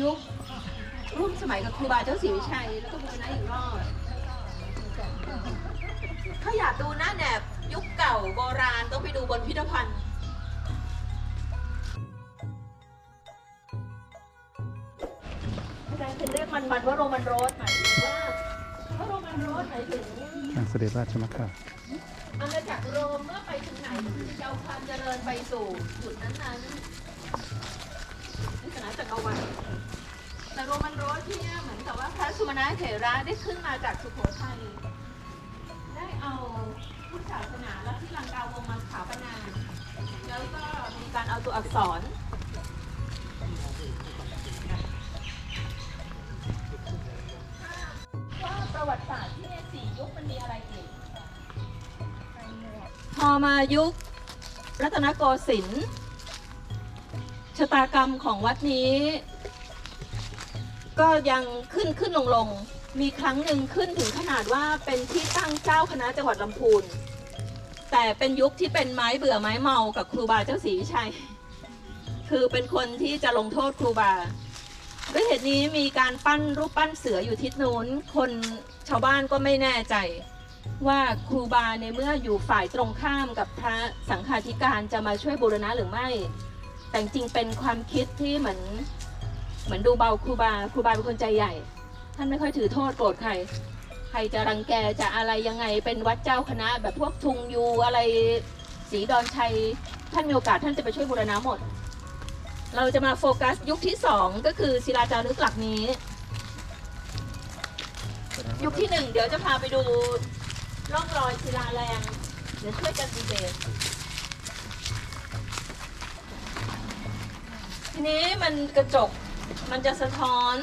ยุครุ่นสมัยกับครูบาเจ้าศรีวิชัย แล้วก็บูรณะอีกรอบถ้าอยากดูหน้าแหนบยุคเก่าโบราณต้องไปดูบนพิพิธภัณฑ์อาจารย์เป็นเรียกมันมันว่าโรมันโรสหมายถึงว่าว่าโรมันโรสหมายถึงทางเสด็จราชมัคคาอาณาจักรโรมเมื่อไปถึงไหนก็คือจะเอาความเจริญไปสู่จุดนั้นๆในสนาจักรวรรดิแต่โรมันโรสที่เนี่ยเหมือนกับว่าพระสุมาณะเถระได้ขึ้นมาจากสุโขทัยได้เอาพุทธศาสนาและที่ลังกาวงมาสถาปนาแล้วก็มีการเอาตัวอักษรว่าประวัติศาสตร์ที่ในสี่ยุคมันมีอะไรอีกพอมายุครัตนโกสินทร์ ชะตากรรมของวัดนี้ ก็ยังขึ้นขึ้นลงลงมีครั้งหนึ่งขึ้นถึงขนาดว่าเป็นที่ตั้งเจ้าคณะจังหวัดลำพูน แต่เป็นยุคที่เป็นไม้เบื่อไม้เมากับครูบาเจ้าศรีวิชัย คือเป็นคนที่จะลงโทษครูบาด้วยเหตุนี้มีการปั้นรูปปั้นเสืออยู่ทิศนู้น คนชาวบ้านก็ไม่แน่ใจ ว่าครูบาในเมื่ออยู่ฝ่ายตรงข้ามกับพระสังฆาธิการจะมาช่วยบูรณะหรือไม่ แต่จริงเป็นความคิดที่เหมือนเหมือนดูเบาครูบาครูบาเป็นคนใจใหญ่ ท่านไม่ค่อยถือโทษโกรธใคร ใครจะรังแกจะอะไรยังไงเป็นวัดเจ้าคณะ แบบพวกทุงยูอะไรสีดอนชัย ท่านมีโอกาสท่านจะไปช่วยบูรณะหมด เราจะมาโฟกัสยุคที่สองก็คือศิลาจารึกหลักนี้ ยุคที่หนึ่งเดี๋ยวจะพาไปดูร่องรอยศิลาแรงเดี๋ยวช่วยกันดีเบต ทีนี้มันกระจกมันจะสะท้อน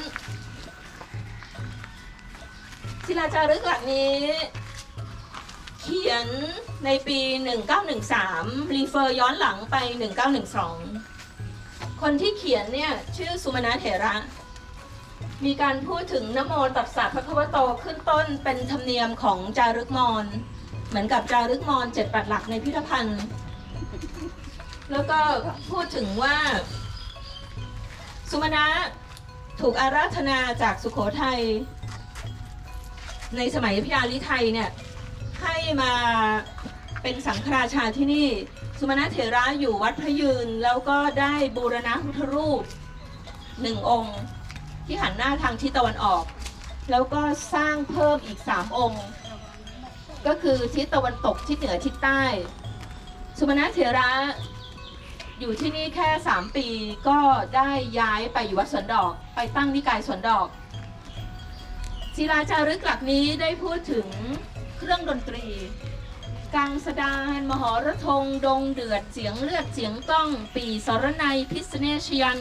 ศิลาจารึกหลักนี้ เขียนในปี 1913 รีเฟอร์ย้อนหลังไป 1912 คนที่เขียนเนี่ย ชื่อสุมาณเถระ มีการพูดถึงนโมตัสสะพระคัมภโตขึ้นต้นเป็นธรรมเนียมของจารึกมอญเหมือนกับจารึกมอญเจ็ดแปดหลักในพิพิธภัณฑ์ แล้วก็พูดถึงว่า สุมาณะถูกอาราธนาจากสุโขทัยในสมัยพญาลิไทยเนี่ยให้มาเป็นสังฆราชาที่นี่ สุมาณะเถระอยู่วัดพระยืน แล้วก็ได้บูรณะพุทธรูปหนึ่งองค์ที่หันหน้าทางทิศตะวันออก แล้วก็สร้างเพิ่มอีกสามองค์ ก็คือทิศตะวันตกทิศเหนือทิศใต้ สุมาณะเถระ อยู่ที่นี่แค่สามปีก็ได้ย้ายไปอยู่วัดสวนดอก ไปตั้งนิกายสวนดอกศิลาจารึกหลักนี้ได้พูดถึงเครื่องดนตรี กังสดานมหรทง ดงเดือดเสียงเลือดเสียงก้อง ปีสรนัยพิษเนชยัน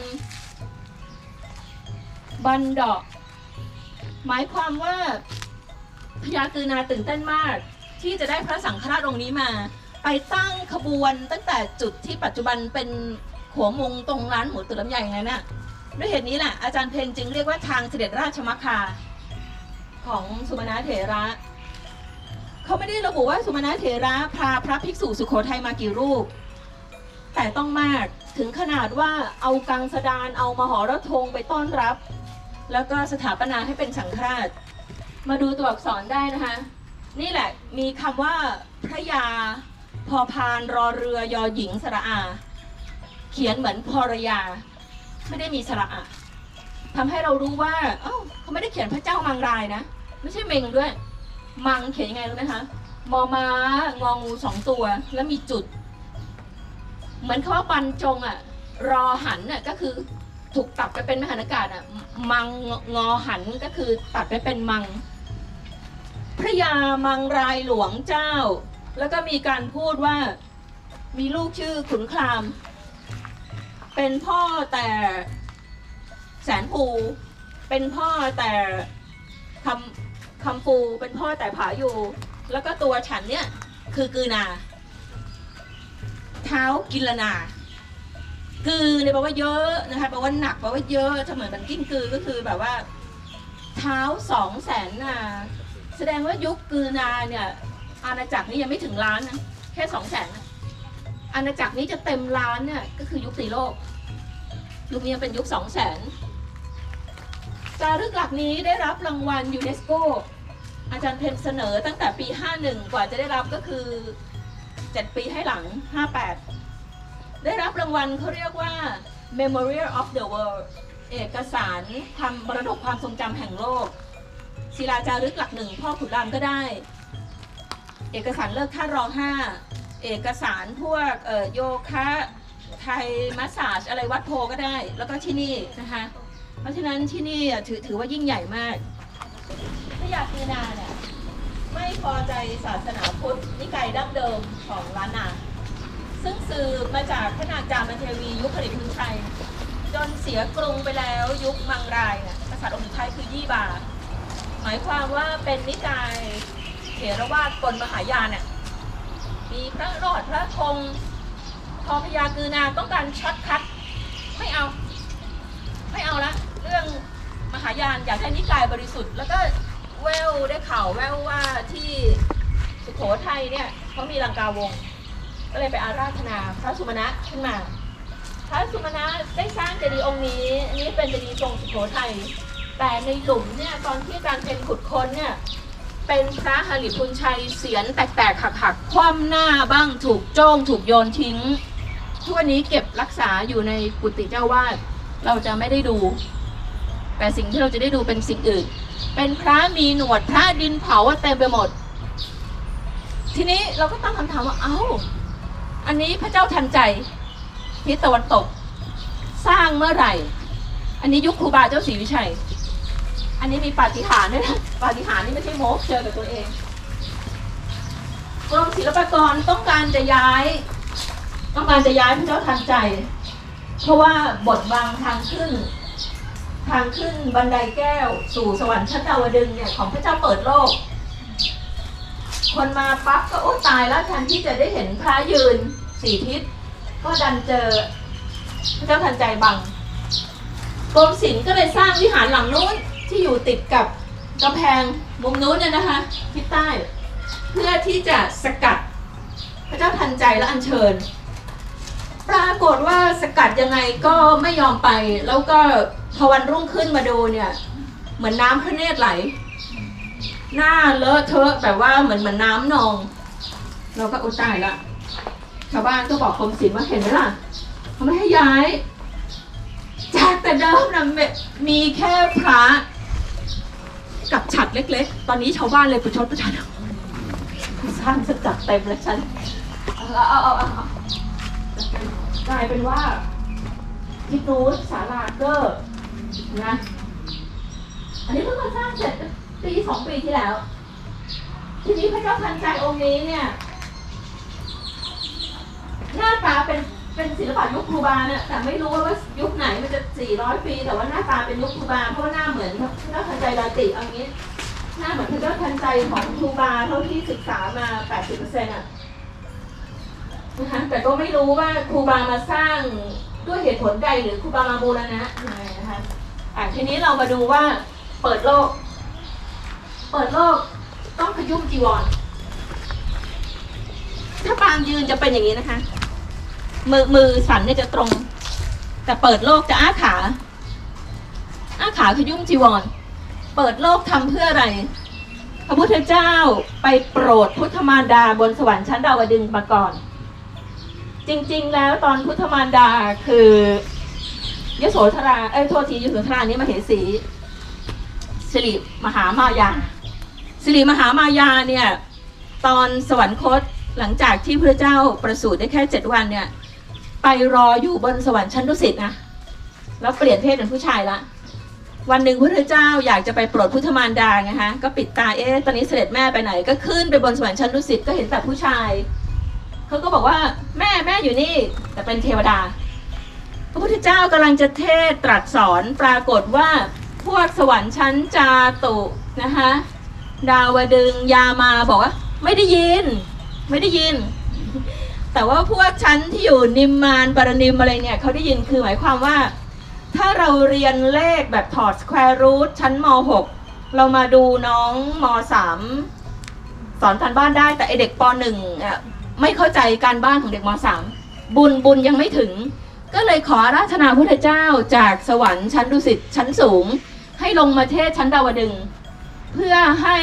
บันดอก หมายความว่าพญากือนาตื่นเต้นมากที่จะได้พระสังฆราชองค์นี้มา ไปตั้งขบวนตั้งแต่จุดที่ปัจจุบันเป็นหัวมุงตรงร้านหมูตุ๋นลำใหญ่นั้นน่ะด้วยเหตุนี้แหละอาจารย์เพนจึงเรียกว่าทางเสด็จราชมัคคาของสุมาณะเถระเขาไม่ได้ระบุว่าสุมาณะเถระพาพระภิกษุสุโขทัยมากี่รูป แต่ต้องมากถึงขนาดว่าเอากังสดานเอามหรทงไปต้อนรับ แล้วก็สถาปนาให้เป็นสังฆราช มาดูตัวอักษรได้นะคะ นี่แหละมีคำว่าพระยา พอพานรอเรือยอหญิงสระอา เขียนเหมือนพรยา ไม่ได้มีสระอาทำให้เรารู้ว่า เอ้าเขาไม่ได้เขียนพระเจ้ามังรายนะ ไม่ใช่เมงด้วย มังเขียนยังไงรู้ไหมคะมอม้างองูสองตัว แล้วมีจุด เหมือนคำว่าบรรจงอะรอหันอะก็คือถูกตัดไปเป็นมหานากาศอะ มังงอหันก็คือตัดไปเป็นมัง พระยามังรายหลวงเจ้า แล้วก็มีการพูดว่ามีลูกชื่อขุนคราม เป็นพ่อแต่แสนภูเป็นพ่อแต่คำคำฟูเป็นพ่อแต่ผาอยู่ แล้วก็ตัวฉันเนี่ยคือกือนา เท้ากินลนา กือเนี่ยแปลว่าเยอะนะคะแปลว่าหนักแปลว่าเยอะจะเหมือนมันกิ้งกือก็คือแบบว่า เท้าสองแสนนา แสดงว่ายุคกือนาเนี่ย อาณาจักรนี่ยังไม่ถึงล้านนะแค่สองแสนอาณาจักรนี้จะเต็มล้านเนี่ยก็คือยุคตีโลก ยุคนี้เป็นยุคสองแสนจารึกหลักนี้ได้รับรางวัลยูเนสโกอาจารย์เพนเสนอตั้งแต่ปี 51 กว่าจะได้รับก็คือ 7 ปีให้หลัง 58 ได้รับรางวัลเขาเรียกว่า Memorial of the World เอกสารทำมรดกความทรงจำแห่งโลก ศิลาจารึกหลักหนึ่งพ่อขุนรามก็ได้ เอกสารเลิกท่ารอห้าเอกสารพวกโยคะไทยมัสซาจอะไรวัดโพก็ได้ แล้วก็ที่นี่นะคะ เพราะฉะนั้นที่นี่ถือถือว่ายิ่งใหญ่มากพระยาคีนาเนี่ยไม่พอใจศาสนาพุทธนิกายดั้งเดิมของล้านนา ซึ่งสืบมาจากพระนางจามเทวียุคผลิตพุนชัยจนเสียกรุงไปแล้วยุคมังรายเนี่ยกษัตริย์องค์สุดท้ายคือยี่บา หมายความว่าเป็นนิกาย รวาทกลมหายานเนี่ยมีพระรอดพระคงพอพญากือนาต้องการช็อตคัดไม่เอา ไม่เอาละเรื่องมหายานอยากให้นิกายบริสุทธิ์ แล้วก็แววได้ข่าวแววว่าที่สุโขทัยเนี่ยเขามีลังกาวง ก็เลยไปอาราธนาพระสุมาณะขึ้นมา พระสุมาณะได้สร้างเจดีย์องค์นี้อันนี้เป็นเจดีย์ทรงสุโขทัยแต่ในหลุมเนี่ยตอนที่อาจารย์เป็นขุดค้นเนี่ย เป็นพระหริพุนชัยเสียนแตกๆหักๆคว่ำหน้าบ้างถูกโจ้งถูกโยนทิ้งทุกวันนี้เก็บรักษาอยู่ในกุฏิเจ้าวาดเราจะไม่ได้ดู แต่สิ่งที่เราจะได้ดูเป็นสิ่งอื่น เป็นพระมีหนวดพระดินเผาเต็มไปหมด ทีนี้เราก็ตั้งคำถามว่าเอ้า อันนี้พระเจ้าทันใจทิศตะวันตก สร้างเมื่อไหร่ อันนี้ยุคครูบาเจ้าศรีวิชัย อันนี้มีปาฏิหาริย์ด้วยนะปาฏิหาริย์นี่ไม่ใช่โมกเจอกับตัวเองกรมศิลปากรต้องการจะย้าย ต้องการจะย้ายพระเจ้าทันใจ เพราะว่าบทบังทางขึ้น ทางขึ้นบันไดแก้ว สู่สวรรค์ชั้นดาวดึงเนี่ยของพระเจ้าเปิดโลก คนมาปั๊บก็โอ้ตายแล้วแทนที่จะได้เห็นพระยืนสี่ทิศก็ดันเจอพระเจ้าทันใจบังกรมศิลป์ก็เลยสร้างวิหารหลังนู้น ที่อยู่ติดกับกำแพงมุมนู้นเนี่ยนะคะทิศใต้ เพื่อที่จะสกัดพระเจ้าทันใจและอัญเชิญ ปรากฏว่าสกัดยังไงก็ไม่ยอมไป แล้วก็พอวันรุ่งขึ้นมาดูเนี่ย เหมือนน้ำพระเนตรไหล หน้าเลอะเทอะแบบว่าเหมือนเหมือนน้ำนอง เราก็อุยตายละชาวบ้านก็บอกกรมศิลป์ว่าเห็นไหมล่ะเขาไม่ให้ย้าย จากแต่เดิมนะมีแค่พระ กับฉัดเล็ก ๆ ตอนนี้ชาวบ้านเลยประชดประชันสร้างจะจัดเต็มเลยฉันเอาเอาเอากลายเป็นว่าทิศนู้นศาลาเกอร์นะอันนี้เพิ่งมาสร้างเสร็จปีสองปีที่แล้ว ทีนี้พระเจ้าทันใจองค์นี้เนี่ย หน้าตาเป็น เป็นศิลปะยุคครูบาเนี่ยแต่ไม่รู้ว่ายุคไหนมันจะ 400 ปี แต่ว่าหน้าตาเป็นยุคครูบาเพราะว่าหน้าเหมือนพระเจ้าทันใจดาติเอางี้ หน้าเหมือนพระเจ้าทันใจของครูบาเท่าที่ศึกษามา 80%อะนะคะแต่ก็ไม่รู้ว่าครูบามาสร้างด้วยเหตุผลใดหรือครูบามาบูรณะยังไงนะคะอะทีนี้เรามาดูว่าเปิดโลก เปิดโลกต้องขยุ่มจีวร ถ้าปางยืนจะเป็นอย่างนี้นะคะ มือมือสันเนี่ยจะตรง แต่เปิดโลกจะอ้าขา อ้าขาขยุ่มจีวร เปิดโลกทำเพื่ออะไร พระพุทธเจ้าไปโปรดพุทธมารดาบนสวรรค์ชั้นดาวดึงมาก่อน จริง ๆ แล้วตอนพุทธมารดาคือยโสธรา เอ้ยโทษทียโสธรานี้มาเหสีสิริมหามายาสิริมหามายาเนี่ย ตอนสวรรคตหลังจากที่พระเจ้าประสูติได้แค่เจ็ดวันเนี่ย ไปรออยู่บนสวรรค์ชั้นดุสิตนะแล้วเปลี่ยนเพศเป็นผู้ชายละ วันหนึ่งพระเจ้าอยากจะไปโปรดพุทธมารดาไงฮะก็ปิดตาเอ๊ะตอนนี้เสด็จแม่ไปไหน ก็ขึ้นไปบนสวรรค์ชั้นดุสิตก็เห็นแต่ผู้ชายเขาก็บอกว่าแม่แม่อยู่นี่ แต่เป็นเทวดา พระพุทธเจ้ากำลังจะเทศตรัสสอนปรากฏว่าพวกสวรรค์ชั้นจาตุนะคะดาวดึงยามาบอกว่า ไม่ได้ยิน ไม่ได้ยิน แต่ว่าพวกชั้นที่อยู่นิมมานปรนิมอะไรเนี่ยเขาได้ยินคือหมายความว่า ถ้าเราเรียนเลขแบบถอด square root ชั้นม .6 เรามาดูน้องม .3 สอนการบ้านได้แต่ไอเด็กป .1 อะไม่เข้าใจการบ้านของเด็กม .3 บุญบุญยังไม่ถึง ก็เลยขอราธนาพุทธเจ้าจากสวรรค์ชั้นดุสิตชั้นสูง ให้ลงมาเทศชั้นดาวดึง เพื่อให้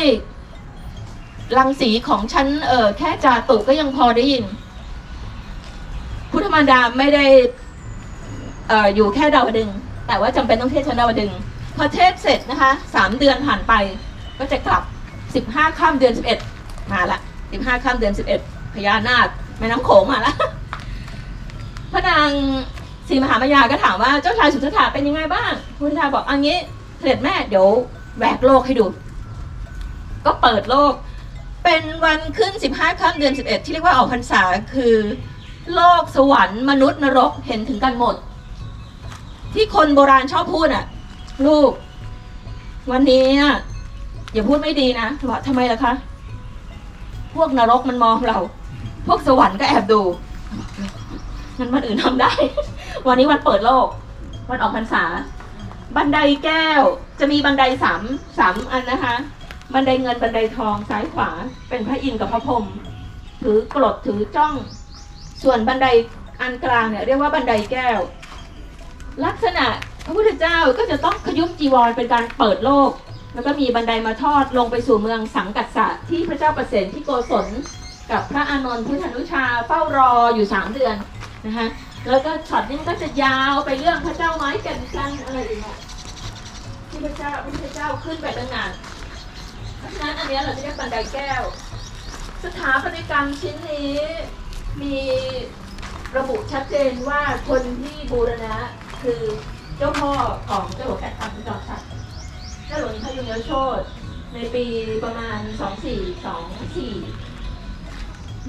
รังสีของชั้นเออแค่จาตุก็ยังพอได้ยิน พุทธมารดาไม่ได้เอออยู่แค่ดาวดึง แต่ว่าจำเป็นต้องเทศชั้นดาวดึง พอเทศเสร็จนะคะสามเดือนผ่านไป ก็จะกลับสิบห้าข้ามเดือนสิบเอ็ดมาละสิบห้าข้ามเดือนสิบเอ็ดพญานาคแม่น้ำโขงมาละพระนางศรีมหามายาก็ถามว่าเจ้าชายสุทธาเป็นยังไงบ้างพุทธทาบอกอันนี้เสด็จแม่เดี๋ยวแหวกโลกให้ดู ก็เปิดโลก เป็นวันขึ้น15ค่ำเดือน11ที่เรียกว่าออกพรรษาคือ โลกสวรรค์มนุษย์นรกเห็นถึงกันหมด ที่คนโบราณชอบพูดอะ ลูก วันนี้อะอย่าพูดไม่ดีนะว่าทำไมล่ะคะ พวกนรกมันมองเรา พวกสวรรค์ก็แอบดูงั้นวันอื่นทำได้ วันนี้วันเปิดโลก วันออกพรรษา บันไดแก้ว จะมีบันไดสามสามอันนะคะ บันไดเงินบันไดทองซ้ายขวา เป็นพระอินทร์กับพระพรหมถือกรดถือจ้อง ส่วนบันไดอันกลางเนี่ยเรียกว่าบันไดแก้ว ลักษณะพระพุทธเจ้าก็จะต้องขยุมจีวรเป็นการเปิดโลก แล้วก็มีบันไดมาทอดลงไปสู่เมืองสังกัสสะที่พระเจ้าประเสนที่โกศลกับพระอานนท์พุทธนุชาเฝ้ารออยู่สามเดือนนะคะแล้วก็ช็อตนี้ก็จะยาวไปเรื่องพระเจ้าไม้แก่นจันทร์อะไรอย่างเงี้ยที่พระเจ้าพระพุทธเจ้าขึ้นไปตั้งนานเพราะฉะนั้นอันนี้เราจะเรียกบันไดแก้ว สถาปัตยกรรมชิ้นนี้ มีระบุชัดเจนว่าคนที่บูรณะคือเจ้าพ่อของเจ้าหลวงแผ่นดินจอมชัดเจ้าหลวงพระยุงยโชตในปีประมาณ 2424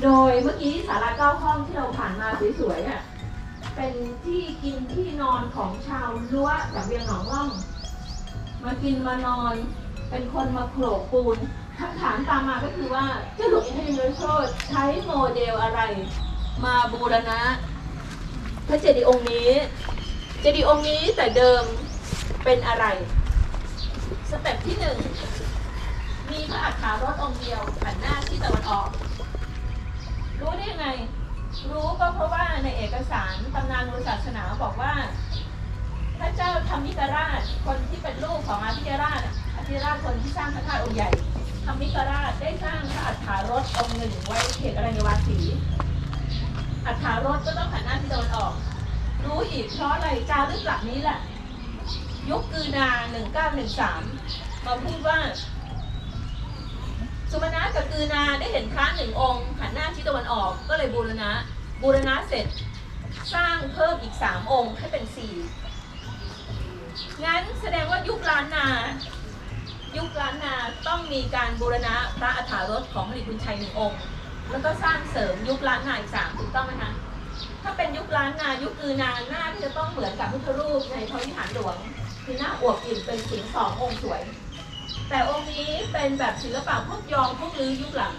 โดยเมื่อกี้ศาลาเก้าห้องที่เราผ่านมาสวยๆอะเป็นที่กินที่นอนของชาวรั้วจากเวียงหนองล่อง มากินมานอน เป็นคนมาโขลกปูน คำถามตามมาก็คือว่าเจ้าหลวงอินทรยโชตใช้โมเดลอะไร มาบูรณะ พระเจดีย์องค์นี้ เจดีย์องค์นี้แต่เดิมเป็นอะไร สเต็ปที่หนึ่งมีพระอัฐารถองค์เดียวหันหน้าที่ตะวันออก รู้ได้ยังไง รู้ก็เพราะว่าในเอกสารตำนานศาสนาบอกว่า พระเจ้าธรรมิกราช คนที่เป็นลูกของอาทิยราชอาทิยราชคนที่สร้างพระธาตุองค์ใหญ่ ธรรมิกราชได้สร้างพระอัฏฐารถองค์หนึ่งไว้เขตอรัญวาสีอัฏฐารถก็ต้องหันหน้าที่ตะวันออก รู้อีกเพราะอะไรจารึกหลักนี้แหละ ยุคกือนา1913มาพูดว่า สุมาณะกับกือนาได้เห็นพระหนึ่งองค์หันหน้าทิศตะวันออกก็เลยบูรณะ บูรณะเสร็จ สร้างเพิ่มอีกสามองค์ให้เป็นสี่งั้นแสดงว่ายุคล้านนา ยุคล้านนาต้องมีการบูรณะพระอัฐารถของพระคุณชัยหนึ่งองค์ แล้วก็สร้างเสริมยุคล้านนาอีกสามถูกต้องไหมคะถ้าเป็นยุคล้านนายุคกือนาหน้าที่จะต้องเหมือนกับพุทธรูปในพระวิหารหลวง คือหน้าอวบอิ่มเป็นสิงสององค์สวย แต่องค์นี้เป็นแบบศิลปะพวกยองพวกลือยุคหลัง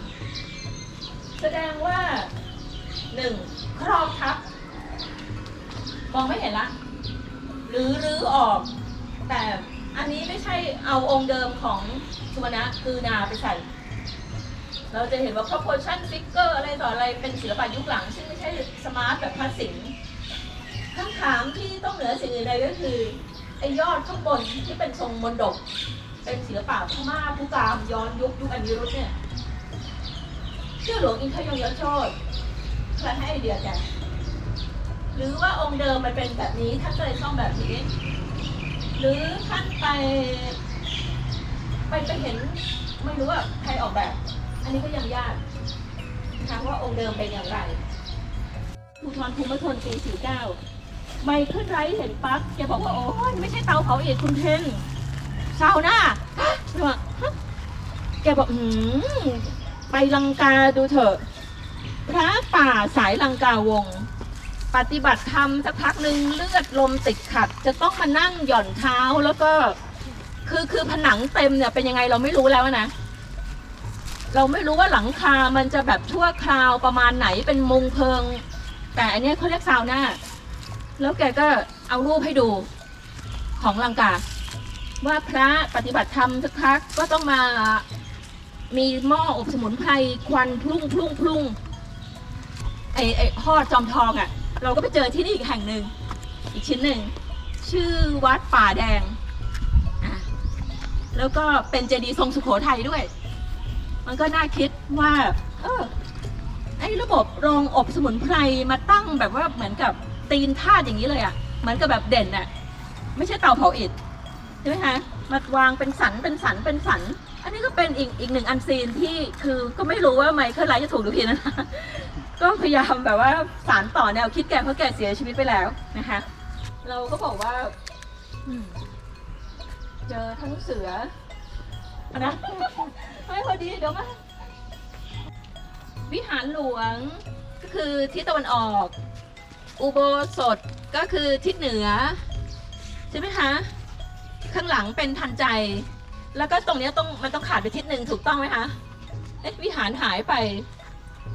แสดงว่าหนึ่งครอบทับมองไม่เห็นละหรือรื้อออกแต่ อันนี้ไม่ใช่เอาองค์เดิมของสุวรรณะคือนาไปใส่ เราจะเห็นว่า proportion figure อะไรต่ออะไรเป็นศิลปะยุคหลัง ซึ่งไม่ใช่สมาร์ทแบบพลาสสิงคำถามที่ต้องเหนือสิ่งอื่นใดก็คือไอ้ยอดข้างบนที่เป็นทรงมนดก เป็นศิลปะพม่าผู้กามย้อนยุคยุคอันยุรุธเนี่ยเชื่อหลวงอินทยงยศโชตใครให้ไอเดียแกหรือว่าองค์เดิมมันเป็นแบบนี้ท่านก็เลยซ่อมแบบนี้ หรือท่านไป ไปไปเห็นไม่รู้ว่าใครออกแบบ อันนี้ก็ยังยากนะคะว่าองค์เดิมเป็นอย่างไรภูทรภูมิพลปี49ไม่ขึ้นไรเห็นปั๊บแกบอกว่าโอ้ยไม่ใช่เตาเผาเอกคุณเทนซาวน่าแกบอกฮะแกบอกหืมไปลังกาดูเถอะ พระป่าสายลังกาวง ปฏิบัติธรรมสักพักหนึ่งเลือดลมติดขัด จะต้องมานั่งหย่อนเท้าแล้วก็ คือคือผนังเต็มเนี่ยเป็นยังไงเราไม่รู้แล้วนะเราไม่รู้ว่าหลังคา มันจะแบบชั่วคราวประมาณไหนเป็นมุงเพิง แต่อันนี้เขาเรียกซาวน่าแล้วแกก็เอารูปให้ดูของลังกา ว่าพระปฏิบัติธรรมสักพักก็ต้องมามีหม้ออบสมุนไพรควันพลุ่งพลุ่งพลุ่ง ไอ้ไอ้หอดจอมทองอะ่ะ เราก็ไปเจอที่นี่อีกแห่งหนึ่งอีกชิ้นหนึ่ง ชื่อวัดป่าแดงอะแล้วก็เป็นเจดีย์ทรงสุโขทัยด้วย มันก็น่าคิดว่า เออไอ้ระบบโรงอบสมุนไพรมาตั้งแบบว่าเหมือนกับตีนธาอย่างนี้เลยอะ่ะเหมือนกับแบบเด่นอะ่ะไม่ใช่เตาเผาอิฐใช่ไหมคะมาวางเป็นสันเป็นสันเป็นสัน อันนี้ก็เป็นอีกอีกหนึ่งอันซีนที่คือก็ไม่รู้ว่าไมเคิลไลท์จะถูกหรือผิดนะคะ ก็พยายามแบบว่าสารต่อแนวคิดแกเพราะแกเสียชีวิตไปแล้วนะคะ เราก็บอกว่าเจอทั้งเสือนะไม่พอดีเดี๋ยวมาวิหารหลวงก็คือทิศตะวันออก อุโบสถก็คือทิศเหนือ ใช่ไหมคะข้างหลังเป็นทันใจ แล้วก็ตรงเนี้ยต้องมันต้องขาดไปทิศหนึ่งถูกต้องไหมคะเอ๊ะวิหารหายไป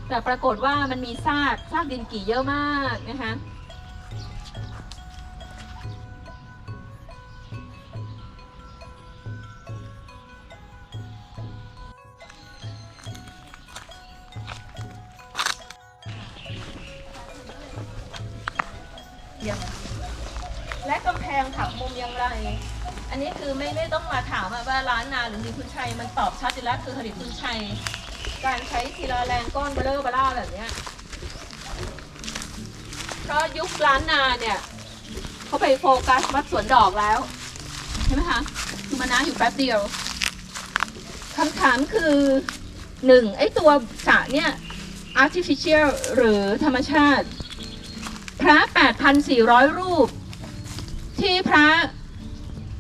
แต่ปรากฏว่ามันมีซากซากดินกี่เยอะมากนะคะและกำแพงถักมุมอย่างไร อันนี้คือไม่ไม่ต้องมาถามว่าร้านนาหรือมีคุณชัยมันตอบชัดอยู่แล้วคือผลิตคุณชัย การใช้ศิลาแรงก้อนเบลเลอร์บล่าแบบเนี้ยเพราะยุคร้านนาเนี่ยเขาไปโฟกัสวัดสวนดอกแล้วใช่ไหมคะคือมานาอยู่แป๊บเดียวคำถามคือหนึ่งไอ้ตัวสระเนี่ย artificial หรือธรรมชาติ พระ 8,400 รูป ที่พระ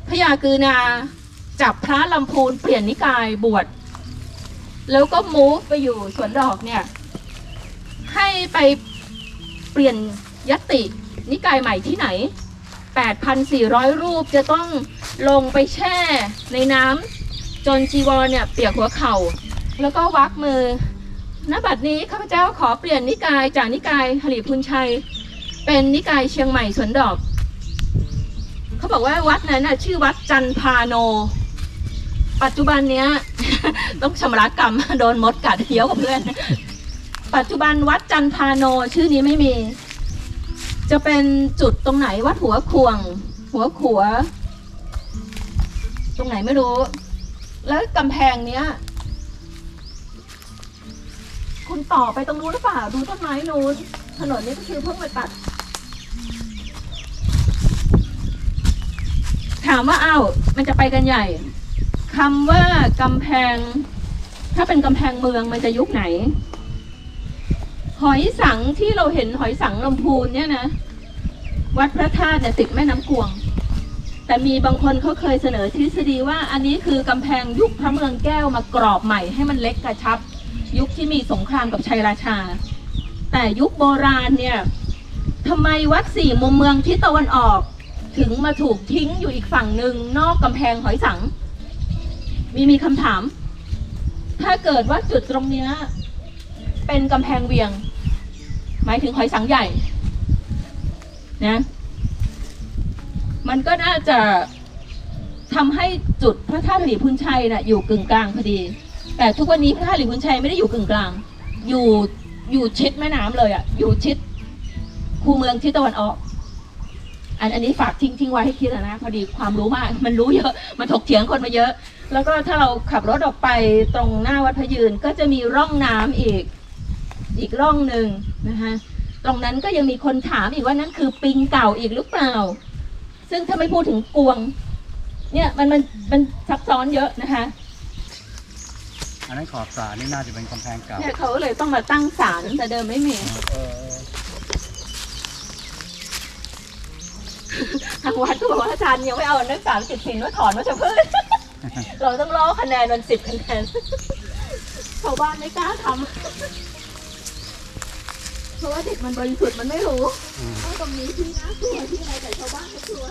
พยากือนาจับพระลำพูนเปลี่ยนนิกายบวช แล้วก็มูฟไปอยู่สวนดอกเนี่ย ให้ไปเปลี่ยนยตินิกายใหม่ที่ไหน 8,400 รูปจะต้องลงไปแช่ในน้ำจนจีวรเนี่ยเปียกหัวเข่า แล้วก็วักมือณบัดนี้ข้าพเจ้าขอเปลี่ยนนิกายจากนิกายหลีพุนชัย เป็นนิกายเชียงใหม่สวนดอก เขาบอกว่าวัดนั้นน่ะชื่อวัดจันพาโน ปัจจุบันเนี้ย ต้องชำระกรรม โดนมดกัดเหี้ยวกับเพื่อน ปัจจุบันวัดจันพาโนชื่อนี้ไม่มี จะเป็นจุดตรงไหนวัดหัวควง หัวขัว ตรงไหนไม่รู้ แล้วกำแพงเนี้ย คุณต่อไปตรงนู้นหรือเปล่า ดูต้นไม้นู้น ถนนนี้ก็คือเพิ่งมาตัด ถามว่าอ้าวมันจะไปกันใหญ่ คำว่ากำแพง ถ้าเป็นกำแพงเมืองมันจะยุคไหน หอยสังที่เราเห็นหอยสังลำพูนเนี่ยนะ วัดพระธาตุเนี่ยติดแม่น้ำกวง แต่มีบางคนเขาเคยเสนอทฤษฎีว่าอันนี้คือกำแพงยุคพระเมืองแก้วมากรอบใหม่ให้มันเล็กกระชับ ยุคที่มีสงครามกับชัยราชา แต่ยุคโบราณเนี่ยทำไมวัดสี่มุมเมืองทิศตะวันออก ถึงมาถูกทิ้งอยู่อีกฝั่งหนึ่งนอกกำแพงหอยสัง มีมีคำถาม ถ้าเกิดว่าจุดตรงเนี้ยเป็นกำแพงเวียง หมายถึงหอยสังใหญ่ นะ มันก็น่าจะทำให้จุดพระธาตุหลีพุนชัยน่ะอยู่กึ่งกลางพอดี แต่ทุกวันนี้พระธาตุหลีพุนชัยไม่ได้อยู่กึ่งกลาง อยู่อยู่ชิดแม่น้ำเลยอะ่ะ อยู่ชิดคูเมืองทิศตะวันออก อันอันนี้ฝากทิ้งทิ้งไว้ให้คิดนะ พอดีความรู้มาก มันรู้เยอะ มันถกเถียงคนมาเยอะ แล้วก็ถ้าเราขับรถออกไปตรงหน้าวัดพระยืนก็จะมีร่องน้ำอีกอีกร่องหนึ่งนะคะตรงนั้นก็ยังมีคนถามอีกว่านั่นคือปิงเก่าอีกหรือเปล่า ซึ่งถ้าไม่พูดถึงกวง เนี่ยมันมันมันซับซ้อนเยอะนะคะอันนั้นขอบสานี่น่าจะเป็นกำแพงเก่าเนี่ยเขาเลยต้องมาตั้งศาลแต่เดิมไม่มีเออทางวัดก็บอกว่าอาจารย์ยังไม่เอาเรื่องสารสิบสินว่าถอนมาจากพืช เราต้องรอคะแนนมันสิบคะแนนชาวบ้านไม่กล้าทำเพราะว่าเด็กมันบริสุทธิ์มันไม่รู้อืมว่าตรงนี้ที่น่ากลัวที่อะไรแต่ชาวบ้านไม่กลัว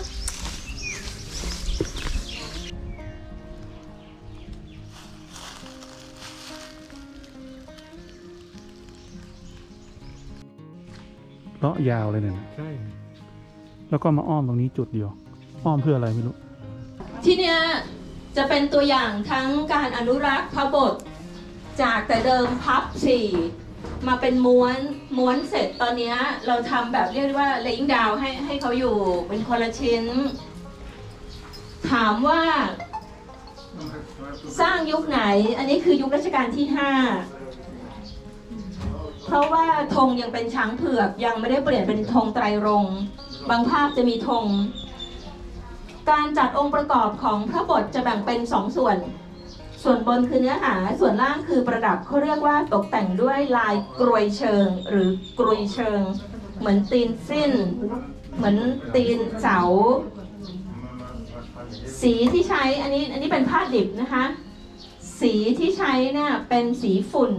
เลาะยาวเลยเนี่ยนะใช่ แล้วก็มาอ้อมตรงนี้จุดเดียว อ้อมเพื่ออะไรไม่รู้ ที่เนี้ย จะเป็นตัวอย่างทั้งการอนุรักษ์พระบท จากแต่เดิมพับสี่มาเป็นม้วนม้วนเสร็จตอนนี้เราทำแบบเรียกว่า laying down ให้ให้เขาอยู่เป็นคนละชิ้น ถามว่า สร้างยุคไหน อันนี้คือยุครัชกาลที่5เพราะว่าธงยังเป็นช้างเผือกยังไม่ได้เปลี่ยนเป็นธงไตรรง บางภาพจะมีธง การจัดองค์ประกอบของพระบทจะแบ่งเป็นสองส่วน ส่วนบนคือเนื้อหา ส่วนล่างคือประดับเขาเรียกว่าตกแต่งด้วยลายกรวยเชิง หรือกรุยเชิง เหมือนตีนสิ้น เหมือนตีนเสา สีที่ใช้อันนี้อันนี้เป็นผ้าดิบนะคะ สีที่ใช้เนี่ยเป็นสีฝุ่น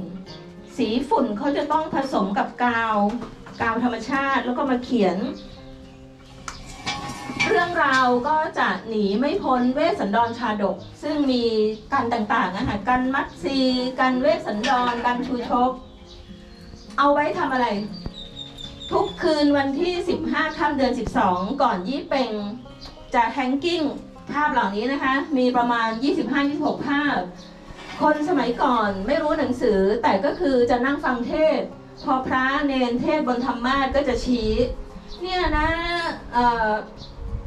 สีฝุ่นเขาจะต้องผสมกับกาว กาวธรรมชาติแล้วก็มาเขียน เรื่องราวก็จะหนีไม่พ้นเวสสันดรชาดก ซึ่งมีกันต่างๆนะคะกันมัดซีกันเวสสันดรกันชูชก เอาไว้ทำอะไร ทุกคืนวันที่ 15ค่ำเดือน 12 ก่อนยี่เปงจะแฮงกิ้งภาพเหล่านี้นะคะ มีประมาณ 25-26 ภาพ คนสมัยก่อนไม่รู้หนังสือแต่ก็คือจะนั่งฟังเทศ พอพระเนนเทศบนธรรมาสก็จะชี้ เนี่ยนะเอ่อ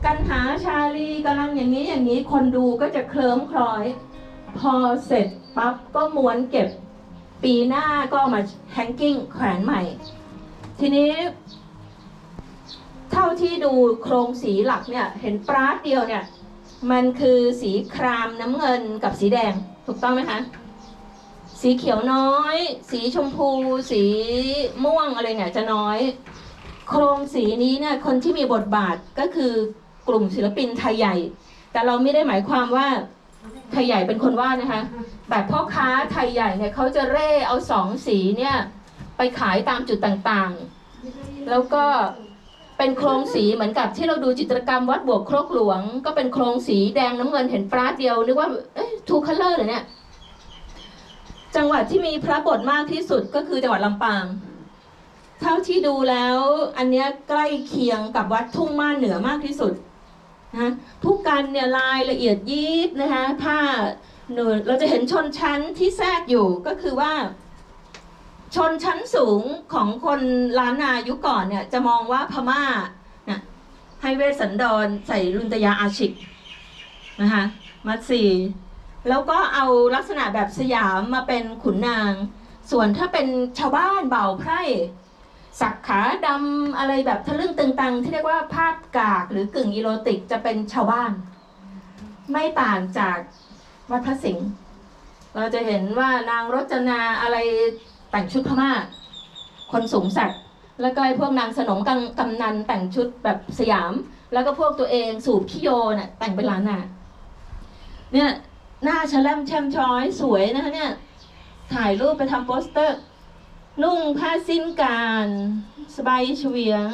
กันหาชาลีกำลังอย่างนี้อย่างนี้คนดูก็จะเคลิ้มคล้อย พอเสร็จปั๊บก็ม้วนเก็บ ปีหน้าก็ามาแฮงกิ้งแขวนใหม่ ทีนี้ เท่าที่ดูโครงสีหลักเนี่ย เห็นปราดเดียวเนี่ย มันคือสีครามน้ำเงินกับสีแดง ถูกต้องไหมคะ สีเขียวน้อย สีชมพู สีม่วงอะไรเนี่ยจะน้อย โครงสีนี้เนี่ยคนที่มีบทบาทก็คือ กลุ่มศิลปินไทยใหญ่ แต่เราไม่ได้หมายความว่าไทยใหญ่เป็นคนวาดนะคะแต่พ่อค้าไทยใหญ่เนี่ยเขาจะเร่เอาสองสีเนี่ยไปขายตามจุดต่างๆ แล้วก็เป็นโครงสีเหมือนกับที่เราดูจิตรกรรมวัดบวกโครกหลวง ก็เป็นโครงสีแดงน้ำเงินเห็นปราเดียวนึกว่าเอ๊ะทูคัลเลอร์เหรอเนี่ยจังหวัดที่มีพระบทมากที่สุดก็คือจังหวัดลำปาง เท่าที่ดูแล้ว อันเนี้ยใกล้เคียงกับวัดทุ่งม่านเหนือมากที่สุด นะทุกกันเนี่ยลายละเอียดยิบนะคะผ้าหนูเราจะเห็นชนชั้นที่แทรกอยู่ก็คือว่า ชนชั้นสูงของคนล้านนายุคก่อนเนี่ยจะมองว่าพม่านะให้เวสันดรใส่ลุนตยาอาชิกนะคะมัดสีแล้วก็เอาลักษณะแบบสยามมาเป็นขุนนาง ส่วนถ้าเป็นชาวบ้านเบาไพร่ สักขาดำอะไรแบบทะลึ่งตึงตังที่เรียกว่าภาพกากหรือกึ่งอีโรติกจะเป็นชาวบ้าน ไม่ต่างจากวัดพระสิงห์เราจะเห็นว่านางรจนาอะไรแต่งชุดพม่า คนสูงสักแล้วก็ไอ้พวกนางสนมกำกำนันแต่งชุดแบบสยาม แล้วก็พวกตัวเองสูบขี้โยน่ะแต่งเป็นล้านนาเนี่ยหน้าชะแลมแช่มช้อยสวยนะคะเนี่ยถ่ายรูปไปทำโปสเตอร์ นุ่งผ้าสิ้นการสบายเฉวียง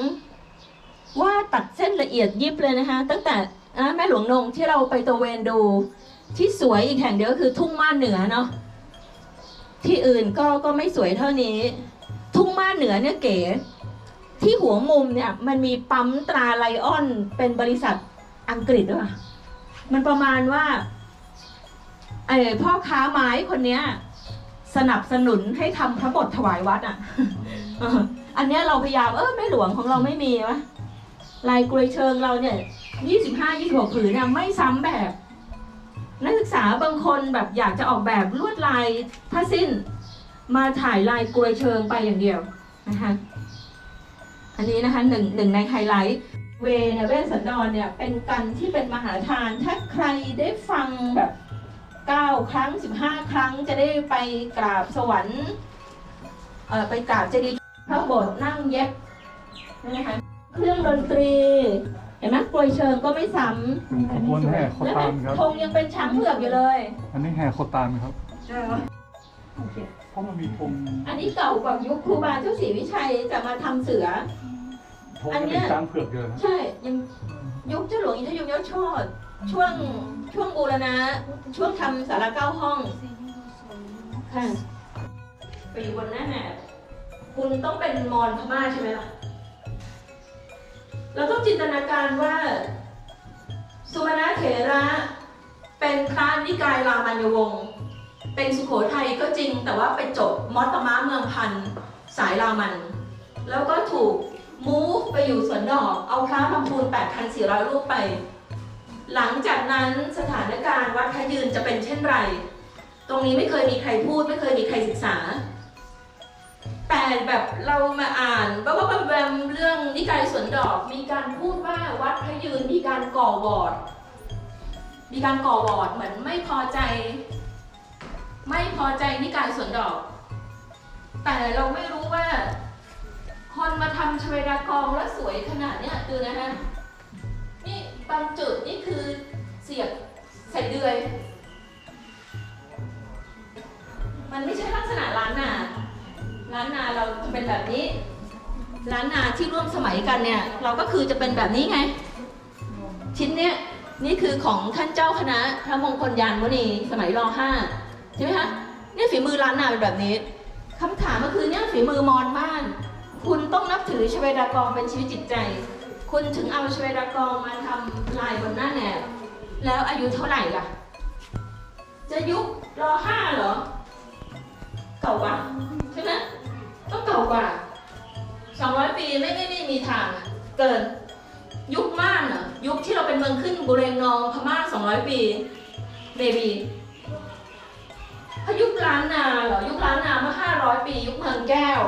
ว่าตัดเส้นละเอียดยิบเลยนะคะ ตั้งแต่แม่หลวงนงที่เราไปตระเวนดู ที่สวยอีกแห่งเดียวก็คือทุ่งม่านเหนือเนาะที่อื่นก็ก็ไม่สวยเท่านี้ ทุ่งม่านเหนือเนี่ยเก๋ ที่หัวมุมเนี่ยมันมีปั๊มตราไลออน เป็นบริษัทอังกฤษด้วยมันประมาณว่าไอ้พ่อค้าไม้คนเนี้ย สนับสนุนให้ทำพระบทถวายวัดอะเอออันเนี้ยเราพยายามเออแม่หลวงของเราไม่มีวะลายกรวยเชิงเราเนี่ยยี่สิบห้ายี่สิบหกผืนเนี่ยไม่ซ้ำแบบ นักศึกษาบางคนแบบอยากจะออกแบบลวดลายผ้าสิ้น มาถ่ายลายกรวยเชิงไปอย่างเดียวนะคะอันนี้นะคะหนึ่งหนึ่งในไฮไลท์เวเนี่ยเวสสันดรเนี่ยเป็นกันที่เป็นมหาทานถ้าใครได้ฟังแบบ 9 ครั้ง 15 ครั้งจะได้ไปกราบสวรรค์เอ่อไปกราบเจดีย์พระโบสถ์นั่งเย็บนะคะเครื่องดนตรี เห็นไหมกลวยเชิงก็ไม่ซ้เป็นขบวนแห่โคำแล้วตามครับธงยังเป็นช้างเผือกอยู่เลย อันนี้แห่โคตามครับเพราะมันมีธงอันนี้เก่ากว่ายุคครูบาเจ้าศรีวิชัยจะมาทำเสือธงอันจะเนี้เป็นยช้างเผือกเยอะนะใช่ยังยุคเจ้าหลวงอินทยงยศโชด ช่วงช่วงบูรณะ ช่วงทำสาราเก้าห้องค่ะไปอยู่บนหน้าแหนบคุณต้องเป็นมอญพม่าใช่ไหมล่ะ เราต้องจินตนาการว่า สุวรรณเถระเป็นพระนิกายรามัญวงศ์เป็นสุโขทัยก็จริง แต่ว่าไปจบมอตมะเมืองพันสายรามัน แล้วก็ถูกมูฟไปอยู่สวนดอก เอาพระทำพูน8,400 รูปไป หลังจากนั้นสถานการณ์วัดพระยืนจะเป็นเช่นไร ตรงนี้ไม่เคยมีใครพูด ไม่เคยมีใครศึกษา แต่แบบเรามาอ่านว่าว่าแวมเรื่องนิกายสวนดอก มีการพูดว่าวัดพระยืนมีการก่อวอร์ดมีการก่อวอร์ดเหมือนไม่พอใจ ไม่พอใจนิกายสวนดอก แต่เราไม่รู้ว่า คนมาทำชเวดากองแล้วสวยขนาดเนี้ยดูนะฮะ บางจุดนี่คือเสียบใส่เดือย มันไม่ใช่ลักษณะล้านนาล้านนาเราจะเป็นแบบนี้ล้านนาที่ร่วมสมัยกันเนี่ยเราก็คือจะเป็นแบบนี้ไง ชิ้นเนี้ยนี่คือของท่านเจ้าคณะพระมงคลยานมุนีสมัยรห้าใช่ไหมคะเนี่ยฝีมือล้านนาเป็นแบบนี้คำถามก็คือเนี่ยฝีมือมอญบ้าน คุณต้องนับถือชเวดากองเป็นชีวิตจิตใจ คุณถึงเอาชเวดากองมาทำลายบนหน้าแหนบแล้วอายุเท่าไหร่ล่ะ จะยุครอห้าเหรอ เก่ากว่าใช่ไหมต้องเก่ากว่าสองร้อยปีไม่ไม่ไม่มีทางเกิน ยุคม่านเหรอยุคที่เราเป็นเมืองขึ้นบุเรงนองพม่าสองร้อยปีเบบีพยุคล้านนาเหรอยุคล้านนาเมื่อห้าร้อยปี ยุคเมืองแก้ว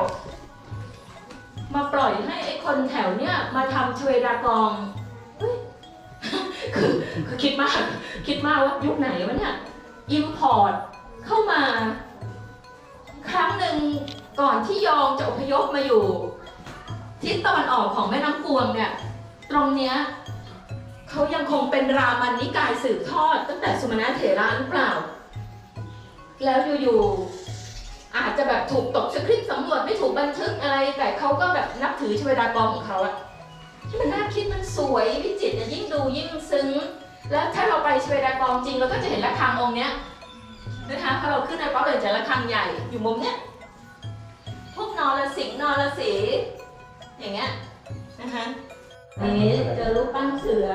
มาปล่อยให้ไอ้คนแถวเนี้ยมาทำชเวดากองเฮ้ยคือคือคิดมาก คิดมากว่ายุคไหนวะเนี่ยอิมพอร์ตเข้ามา ครั้งหนึ่งก่อนที่ยองจะอพยพมาอยู่ทิศตะวันออกของแม่น้ำกวงเนี่ย ตรงเนี้ยเขายังคงเป็นรามันนิกายสืบทอด ตั้งแต่สุมาณะเถระหรือเปล่า แล้วอยู่ๆ อาจจะแบบถูกตกสคริปต์สำรวจไม่ถูกบันทึกอะไร แต่เขาก็แบบนับถือชเวดากองของเขาอะที่มันน่าคิดมันสวยวิจิตรยิ่งดูยิ่งซึ้ง แล้วถ้าเราไปชเวดากองจริงเราก็จะเห็นระฆังองค์เนี้ยนะคะพอเราขึ้นไปปั๊บเลยจะระฆังใหญ่อยู่มุมเนี้ยพวกนอรสิงห์นอรสีอย่างเงี้ยนะคะนี่เจอรูปปั้นเสือ